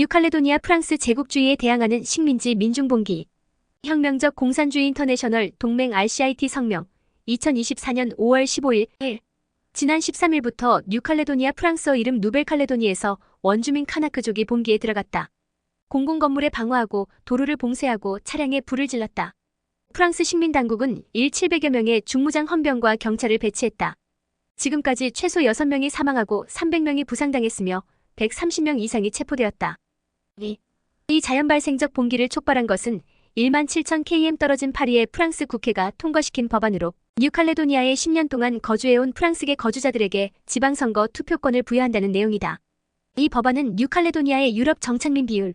뉴칼레도니아 프랑스 제국주의에 대항하는 식민지 민중봉기. 혁명적 공산주의 인터내셔널 동맹 RCIT 성명. 2024년 5월 15일 1. 지난 13일부터 뉴칼레도니아 프랑스어 이름 누벨칼레도니에서 원주민 카나크족이 봉기에 들어갔다. 공공건물에 방어하고 도로를 봉쇄하고 차량에 불을 질렀다. 프랑스 식민당국은 1,700여 명의 중무장 헌병과 경찰을 배치했다. 지금까지 최소 6명이 사망하고 300명이 부상당했으며 130명 이상이 체포되었다. 이, 이 자연발생적 봉기를 촉발한 것은 1만 7천 km 떨어진 파리의 프랑스 국회가 통과시킨 법안으로 뉴칼레도니아에 10년 동안 거주해온 프랑스계 거주자들에게 지방선거 투표권을 부여한다는 내용이다. 이 법안은 뉴칼레도니아의 유럽 정착민 비율,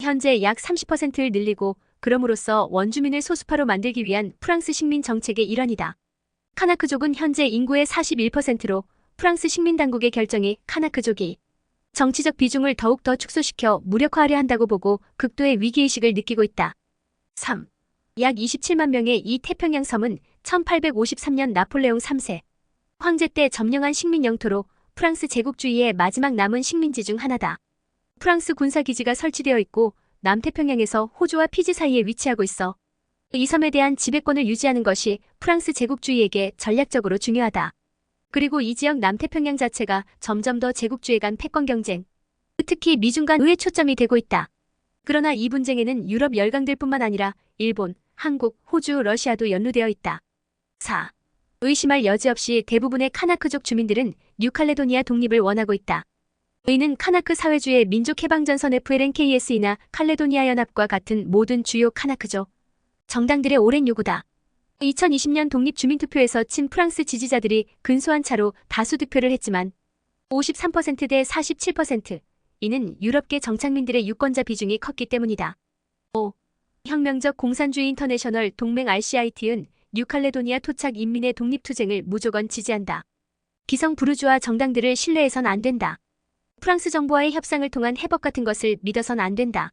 현재 약 30%를 늘리고 그럼으로써 원주민을 소수파로 만들기 위한 프랑스 식민 정책의 일환이다. 카나크족은 현재 인구의 41%로 프랑스 식민 당국의 결정이 카나크족이 정치적 비중을 더욱 더 축소시켜 무력화하려 한다고 보고 극도의 위기의식을 느끼고 있다. 3. 약 27만 명의 이 태평양 섬은 1853년 나폴레옹 3세 황제 때 점령한 식민 영토로 프랑스 제국주의의 마지막 남은 식민지 중 하나다. 프랑스 군사기지가 설치되어 있고 남태평양에서 호주와 피지 사이에 위치하고 있어 이 섬에 대한 지배권을 유지하는 것이 프랑스 제국주의에게 전략적으로 중요하다. 그리고 이 지역 남태평양 자체가 점점 더 제국주의 간 패권 경쟁, 특히 미중 간 의회 초점이 되고 있다. 그러나 이 분쟁에는 유럽 열강들뿐만 아니라 일본, 한국, 호주, 러시아도 연루되어 있다. 4. 의심할 여지 없이 대부분의 카나크족 주민들은 뉴칼레도니아 독립을 원하고 있다. 의는 카나크 사회주의 민족해방전선 FLNKS이나 칼레도니아 연합과 같은 모든 주요 카나크족 정당들의 오랜 요구다. 2020년 독립주민투표에서 친 프랑스 지지자들이 근소한 차로 다수 득표를 했지만 53%대 47%, 이는 유럽계 정착민들의 유권자 비중이 컸기 때문이다. 5. 혁명적 공산주의 인터내셔널 동맹 RCIT은 뉴칼레도니아 토착 인민의 독립투쟁을 무조건 지지한다. 기성 부르주아 정당들을 신뢰해선 안 된다. 프랑스 정부와의 협상을 통한 해법 같은 것을 믿어선 안 된다.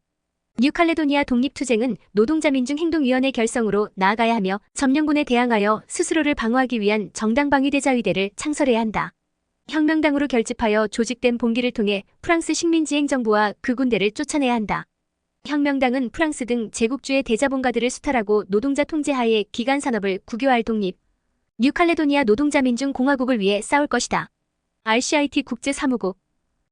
뉴칼레도니아 독립투쟁은 노동자 민중 행동위원회 결성으로 나아가야 하며 점령군에 대항하여 스스로를 방어하기 위한 정당 방위대자위대를 창설해야 한다. 혁명당으로 결집하여 조직된 봉기를 통해 프랑스 식민지 행정부와 그 군대를 쫓아내야 한다. 혁명당은 프랑스 등 제국주의 대자본가들을 수탈하고 노동자 통제하에 기간 산업을 국유화할 독립, 뉴칼레도니아 노동자민중공화국을 위해 싸울 것이다. RCIT 국제사무국